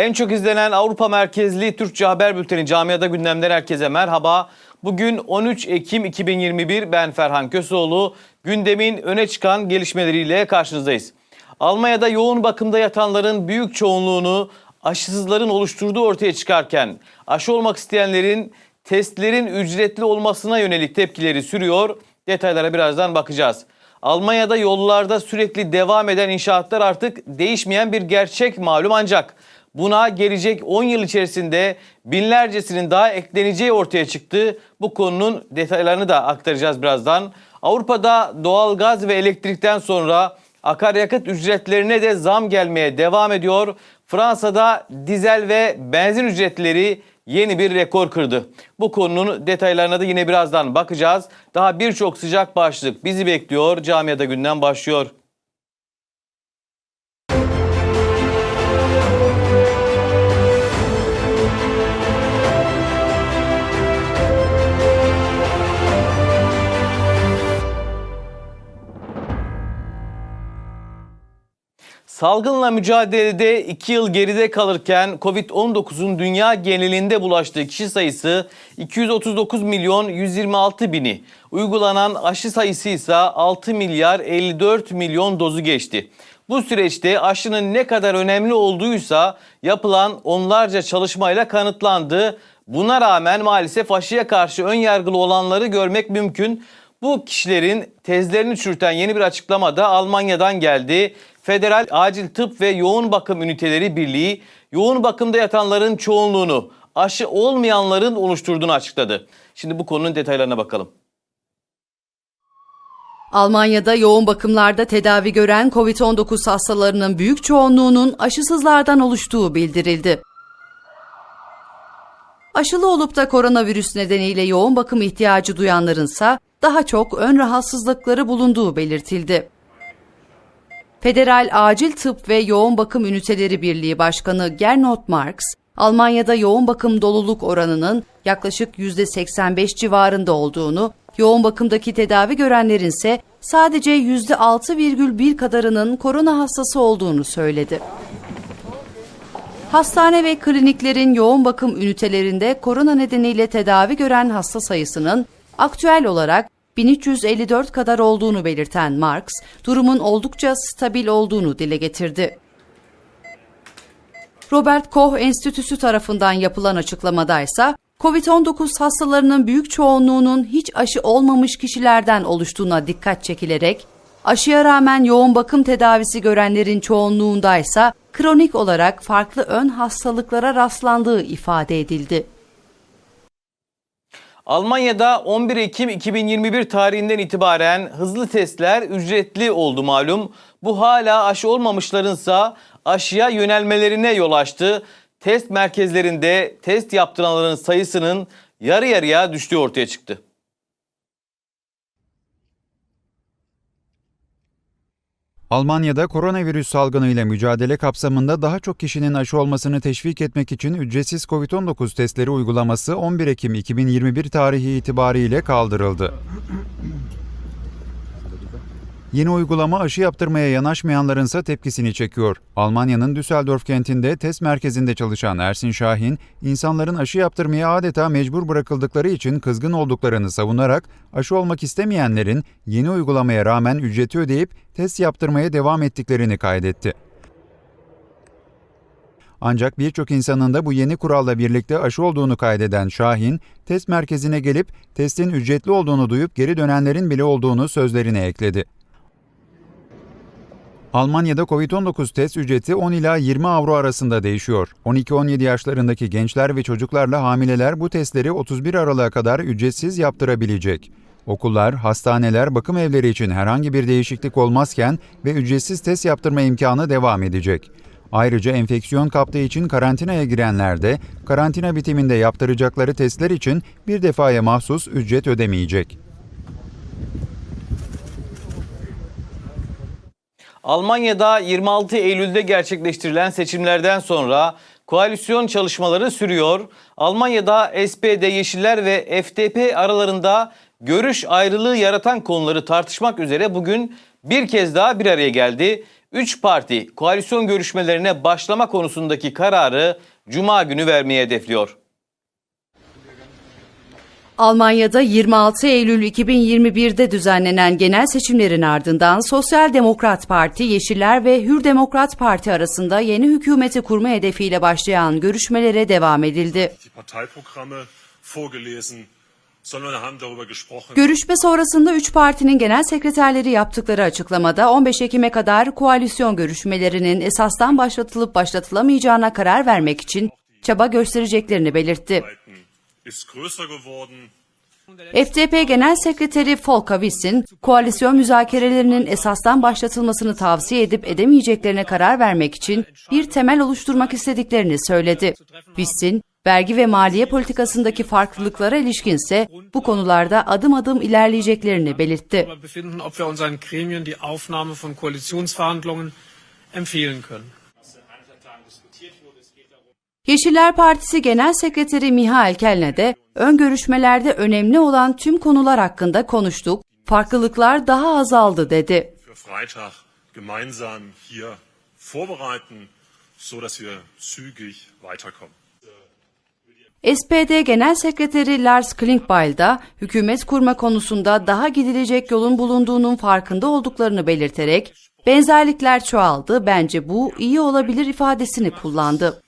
En çok izlenen Avrupa merkezli Türkçe haber bülteni Camiada Gündem'den herkese merhaba. Bugün 13 Ekim 2021 ben Ferhan Köseoğlu. Gündemin öne çıkan gelişmeleriyle karşınızdayız. Almanya'da yoğun bakımda yatanların büyük çoğunluğunu aşısızların oluşturduğu ortaya çıkarken aşı olmak isteyenlerin testlerin ücretli olmasına yönelik tepkileri sürüyor. Detaylara birazdan bakacağız. Almanya'da yollarda sürekli devam eden inşaatlar artık değişmeyen bir gerçek malum ancak buna gelecek 10 yıl içerisinde binlercesinin daha ekleneceği ortaya çıktı. Bu konunun detaylarını da aktaracağız birazdan. Avrupa'da doğalgaz ve elektrikten sonra akaryakıt ücretlerine de zam gelmeye devam ediyor. Fransa'da dizel ve benzin ücretleri yeni bir rekor kırdı. Bu konunun detaylarına da yine birazdan bakacağız. Daha birçok sıcak başlık bizi bekliyor. Camiada günden başlıyor. Salgınla mücadelede 2 yıl geride kalırken Covid-19'un dünya genelinde bulaştığı kişi sayısı 239 milyon 126 bini. Uygulanan aşı sayısı ise 6 milyar 54 milyon dozu geçti. Bu süreçte aşının ne kadar önemli olduğuysa yapılan onlarca çalışmayla kanıtlandı. Buna rağmen maalesef aşıya karşı ön yargılı olanları görmek mümkün. Bu kişilerin tezlerini çürüten yeni bir açıklama da Almanya'dan geldi. Federal Acil Tıp ve Yoğun Bakım Üniteleri Birliği yoğun bakımda yatanların çoğunluğunu aşı olmayanların oluşturduğunu açıkladı. Şimdi bu konunun detaylarına bakalım. Almanya'da yoğun bakımlarda tedavi gören COVID-19 hastalarının büyük çoğunluğunun aşısızlardan oluştuğu bildirildi. Aşılı olup da koronavirüs nedeniyle yoğun bakım ihtiyacı duyanlarınsa daha çok ön rahatsızlıkları bulunduğu belirtildi. Federal Acil Tıp ve Yoğun Bakım Üniteleri Birliği Başkanı Gernot Marx, Almanya'da yoğun bakım doluluk oranının yaklaşık %85 civarında olduğunu, yoğun bakımdaki tedavi görenlerin ise sadece %6,1 kadarının korona hastası olduğunu söyledi. Hastane ve kliniklerin yoğun bakım ünitelerinde korona nedeniyle tedavi gören hasta sayısının aktüel olarak 1354 kadar olduğunu belirten Marx, durumun oldukça stabil olduğunu dile getirdi. Robert Koch Enstitüsü tarafından yapılan açıklamada ise COVID-19 hastalarının büyük çoğunluğunun hiç aşı olmamış kişilerden oluştuğuna dikkat çekilerek, aşıya rağmen yoğun bakım tedavisi görenlerin çoğunluğundaysa kronik olarak farklı ön hastalıklara rastlandığı ifade edildi. Almanya'da 11 Ekim 2021 tarihinden itibaren hızlı testler ücretli oldu malum. Bu hala aşı olmamışlarınsa aşıya yönelmelerine yol açtı. Test merkezlerinde test yaptıranların sayısının yarı yarıya düştüğü ortaya çıktı. Almanya'da koronavirüs salgınıyla mücadele kapsamında daha çok kişinin aşı olmasını teşvik etmek için ücretsiz COVID-19 testleri uygulaması 11 Ekim 2021 tarihi itibariyle kaldırıldı. Yeni uygulama aşı yaptırmaya yanaşmayanların ise tepkisini çekiyor. Almanya'nın Düsseldorf kentinde test merkezinde çalışan Ersin Şahin, insanların aşı yaptırmaya adeta mecbur bırakıldıkları için kızgın olduklarını savunarak aşı olmak istemeyenlerin yeni uygulamaya rağmen ücreti ödeyip test yaptırmaya devam ettiklerini kaydetti. Ancak birçok insanın da bu yeni kuralla birlikte aşı olduğunu kaydeden Şahin, test merkezine gelip testin ücretli olduğunu duyup geri dönenlerin bile olduğunu sözlerine ekledi. Almanya'da COVID-19 test ücreti 10 ila 20 avro arasında değişiyor. 12-17 yaşlarındaki gençler ve çocuklarla hamileler bu testleri 31 Aralık'a kadar ücretsiz yaptırabilecek. Okullar, hastaneler, bakım evleri için herhangi bir değişiklik olmazken ve ücretsiz test yaptırma imkanı devam edecek. Ayrıca enfeksiyon kaptığı için karantinaya girenler de karantina bitiminde yaptıracakları testler için bir defaya mahsus ücret ödemeyecek. Almanya'da 26 Eylül'de gerçekleştirilen seçimlerden sonra koalisyon çalışmaları sürüyor. Almanya'da SPD, Yeşiller ve FDP aralarında görüş ayrılığı yaratan konuları tartışmak üzere bugün bir kez daha bir araya geldi. 3 parti koalisyon görüşmelerine başlama konusundaki kararı Cuma günü vermeyi hedefliyor. Almanya'da 26 Eylül 2021'de düzenlenen genel seçimlerin ardından Sosyal Demokrat Parti, Yeşiller ve Hür Demokrat Parti arasında yeni hükümeti kurma hedefiyle başlayan görüşmelere devam edildi. Görüşme sonrasında üç partinin genel sekreterleri yaptıkları açıklamada 15 Ekim'e kadar koalisyon görüşmelerinin esastan başlatılıp başlatılamayacağına karar vermek için çaba göstereceklerini belirtti. İst größer geworden. FDP Genel Sekreteri Volker Wissing, koalisyon müzakerelerinin esastan başlatılmasını tavsiye edip edemeyeceklerine karar vermek için bir temel oluşturmak istediklerini söyledi. Wissing, vergi ve maliye politikasındaki farklılıklara ilişkinse bu konularda adım adım ilerleyeceklerini belirtti. darüber befinden, Yeşiller Partisi Genel Sekreteri Mihail Kelne de ön görüşmelerde önemli olan tüm konular hakkında konuştuk, farklılıklar daha azaldı dedi. SPD Genel Sekreteri Lars Klingbeil da hükümet kurma konusunda daha gidilecek yolun bulunduğunun farkında olduklarını belirterek benzerlikler çoğaldı bence bu iyi olabilir ifadesini kullandı.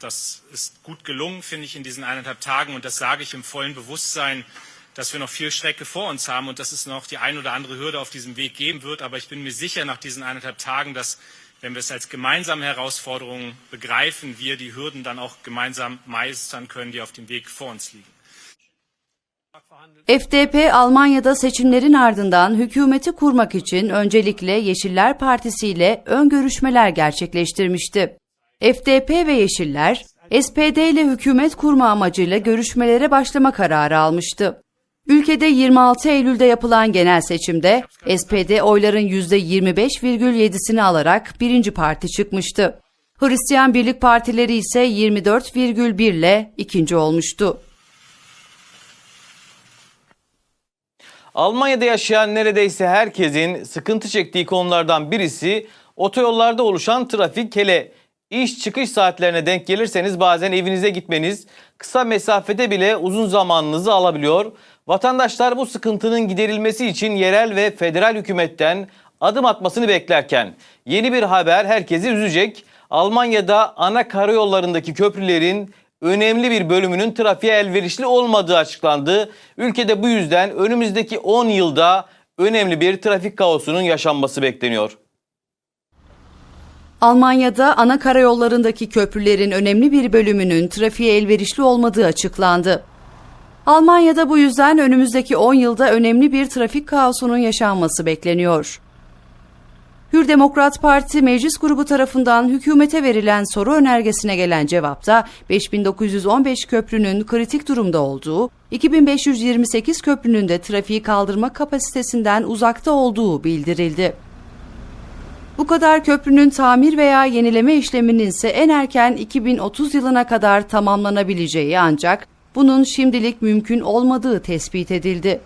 Das ist gut gelungen, finde ich, in diesen eineinhalb Tagen. Und das sage ich im vollen Bewusstsein, dass wir noch viel Strecke vor uns haben und dass es noch die ein oder andere Hürde auf diesem Weg geben wird. Aber ich bin mir sicher nach diesen eineinhalb Tagen, dass, wenn wir es als gemeinsame Herausforderung begreifen, wir die Hürden dann auch gemeinsam meistern können, die auf dem Weg vor uns liegen. FDP Almanya'da seçimlerin ardından hükümeti kurmak için öncelikle Yeşiller Partisi ile ön görüşmeler gerçekleştirmişti. FDP ve Yeşiller, SPD ile hükümet kurma amacıyla görüşmelere başlama kararı almıştı. Ülkede 26 Eylül'de yapılan genel seçimde SPD oyların %25,7'sini alarak birinci parti çıkmıştı. Hristiyan Birlik Partileri ise 24,1 ile ikinci olmuştu. Almanya'da yaşayan neredeyse herkesin sıkıntı çektiği konulardan birisi otoyollarda oluşan trafik hele iş çıkış saatlerine denk gelirseniz bazen evinize gitmeniz kısa mesafede bile uzun zamanınızı alabiliyor. Vatandaşlar bu sıkıntının giderilmesi için yerel ve federal hükümetten adım atmasını beklerken yeni bir haber herkesi üzecek. Almanya'da ana karayollarındaki köprülerin önemli bir bölümünün trafiğe elverişli olmadığı açıklandı. Ülkede bu yüzden önümüzdeki 10 yılda önemli bir trafik kaosunun yaşanması bekleniyor. Almanya'da ana karayollarındaki köprülerin önemli bir bölümünün trafiğe elverişli olmadığı açıklandı. Almanya'da bu yüzden önümüzdeki 10 yılda önemli bir trafik kaosunun yaşanması bekleniyor. Hür Demokrat Parti meclis grubu tarafından hükümete verilen soru önergesine gelen cevapta 5915 köprünün kritik durumda olduğu, 2528 köprünün de trafiği kaldırma kapasitesinden uzakta olduğu bildirildi. Bu kadar köprünün tamir veya yenileme işleminin ise en erken 2030 yılına kadar tamamlanabileceği ancak bunun şimdilik mümkün olmadığı tespit edildi.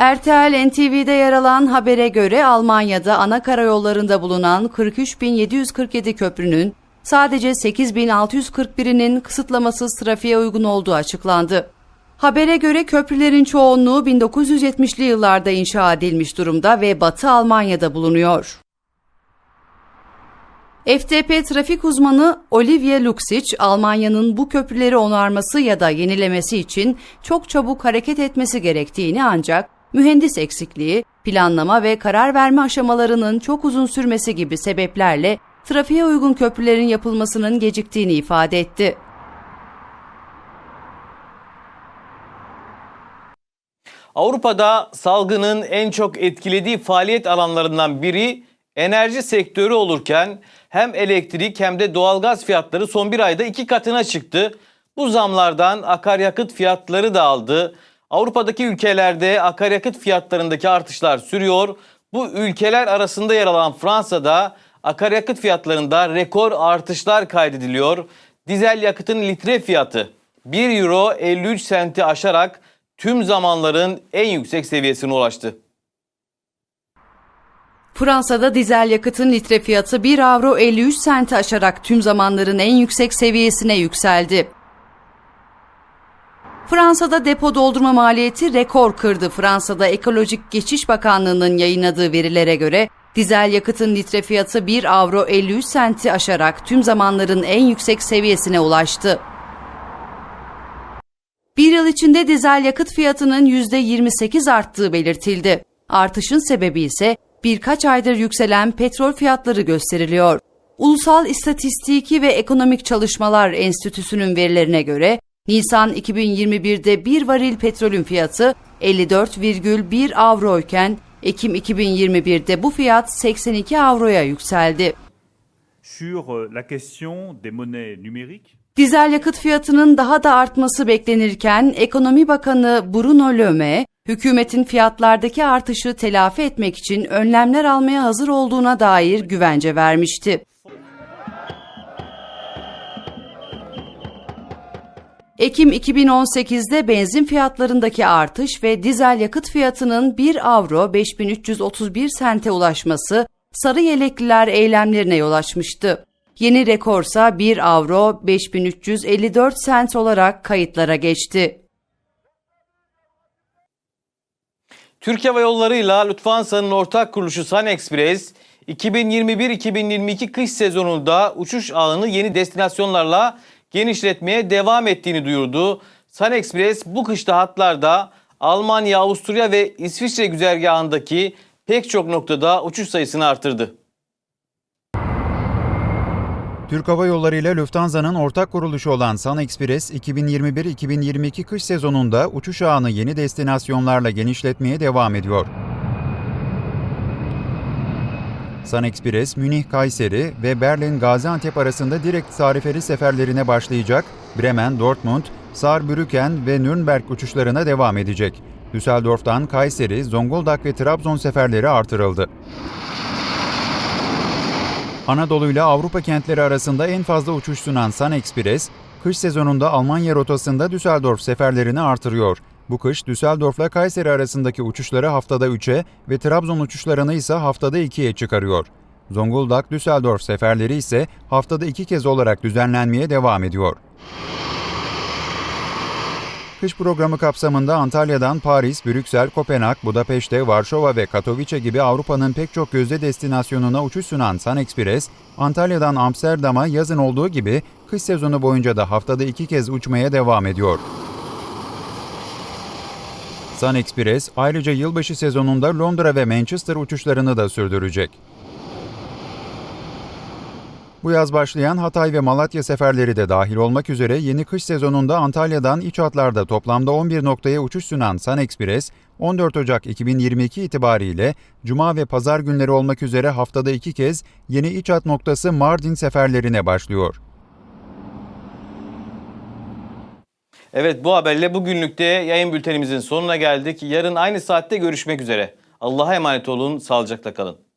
RTL NTV'de yer alan habere göre Almanya'da ana karayollarında bulunan 43.747 köprünün sadece 8.641'inin kısıtlamasız trafiğe uygun olduğu açıklandı. Habere göre köprülerin çoğunluğu 1970'li yıllarda inşa edilmiş durumda ve Batı Almanya'da bulunuyor. FDP trafik uzmanı Olivier Luxic, Almanya'nın bu köprüleri onarması ya da yenilemesi için çok çabuk hareket etmesi gerektiğini ancak mühendis eksikliği, planlama ve karar verme aşamalarının çok uzun sürmesi gibi sebeplerle trafiğe uygun köprülerin yapılmasının geciktiğini ifade etti. Avrupa'da salgının en çok etkilediği faaliyet alanlarından biri enerji sektörü olurken hem elektrik hem de doğalgaz fiyatları son bir ayda iki katına çıktı. Bu zamlardan akaryakıt fiyatları da aldı. Avrupa'daki ülkelerde akaryakıt fiyatlarındaki artışlar sürüyor. Bu ülkeler arasında yer alan Fransa'da akaryakıt fiyatlarında rekor artışlar kaydediliyor. Dizel yakıtın litre fiyatı 1 euro 53 senti aşarak tüm zamanların en yüksek seviyesine ulaştı. Fransa'da dizel yakıtın litre fiyatı 1 avro 53 senti aşarak tüm zamanların en yüksek seviyesine yükseldi. Fransa'da depo doldurma maliyeti rekor kırdı. Fransa'da Ekolojik Geçiş Bakanlığı'nın yayınladığı verilere göre dizel yakıtın litre fiyatı 1 avro 53 senti aşarak tüm zamanların en yüksek seviyesine ulaştı. Bir yıl içinde dizel yakıt fiyatının %28 arttığı belirtildi. Artışın sebebi ise birkaç aydır yükselen petrol fiyatları gösteriliyor. Ulusal İstatistiki ve Ekonomik Çalışmalar Enstitüsü'nün verilerine göre Nisan 2021'de bir varil petrolün fiyatı 54,1 avro iken Ekim 2021'de bu fiyat 82 avroya yükseldi. Sur euh, la question des monnaies numériques, Dizel yakıt fiyatının daha da artması beklenirken Ekonomi Bakanı Bruno Maire, hükümetin fiyatlardaki artışı telafi etmek için önlemler almaya hazır olduğuna dair güvence vermişti. Ekim 2018'de benzin fiyatlarındaki artış ve dizel yakıt fiyatının 1 avro 5331 sente ulaşması sarı yelekliler eylemlerine yol açmıştı. Yeni rekorsa 1 avro 5354 sent olarak kayıtlara geçti. Türk Hava Yolları ile Lufthansa'nın ortak kuruluşu Sun Express 2021-2022 kış sezonunda uçuş ağını yeni destinasyonlarla genişletmeye devam ettiğini duyurdu. Sun Express bu kışta hatlarda Almanya, Avusturya ve İsviçre güzergahındaki pek çok noktada uçuş sayısını artırdı. Türk Hava Yolları ile Lufthansa'nın ortak kuruluşu olan Sun Express 2021-2022 kış sezonunda uçuş ağını yeni destinasyonlarla genişletmeye devam ediyor. Sun Express, Münih-Kayseri ve Berlin-Gaziantep arasında direkt tarifeli seferlerine başlayacak, Bremen, Dortmund, Saarbrücken ve Nürnberg uçuşlarına devam edecek. Düsseldorf'tan Kayseri, Zonguldak ve Trabzon seferleri artırıldı. Anadolu ile Avrupa kentleri arasında en fazla uçuş sunan Sun Express, kış sezonunda Almanya rotasında Düsseldorf seferlerini artırıyor. Bu kış Düsseldorf'la Kayseri arasındaki uçuşları haftada 3'e ve Trabzon uçuşlarını ise haftada 2'ye çıkarıyor. Zonguldak-Düsseldorf seferleri ise haftada 2 kez olarak düzenlenmeye devam ediyor. Kış programı kapsamında Antalya'dan Paris, Brüksel, Kopenhag, Budapeşte, Varşova ve Katowice gibi Avrupa'nın pek çok gözde destinasyonuna uçuş sunan Sun Express, Antalya'dan Amsterdam'a yazın olduğu gibi kış sezonu boyunca da haftada iki kez uçmaya devam ediyor. Sun Express ayrıca yılbaşı sezonunda Londra ve Manchester uçuşlarını da sürdürecek. Bu yaz başlayan Hatay ve Malatya seferleri de dahil olmak üzere yeni kış sezonunda Antalya'dan iç hatlarda toplamda 11 noktaya uçuş sunan Sun Express, 14 Ocak 2022 itibariyle Cuma ve Pazar günleri olmak üzere haftada iki kez yeni iç hat noktası Mardin seferlerine başlıyor. Evet bu haberle bugünlükte yayın bültenimizin sonuna geldik. Yarın aynı saatte görüşmek üzere. Allah'a emanet olun, sağlıcakla kalın.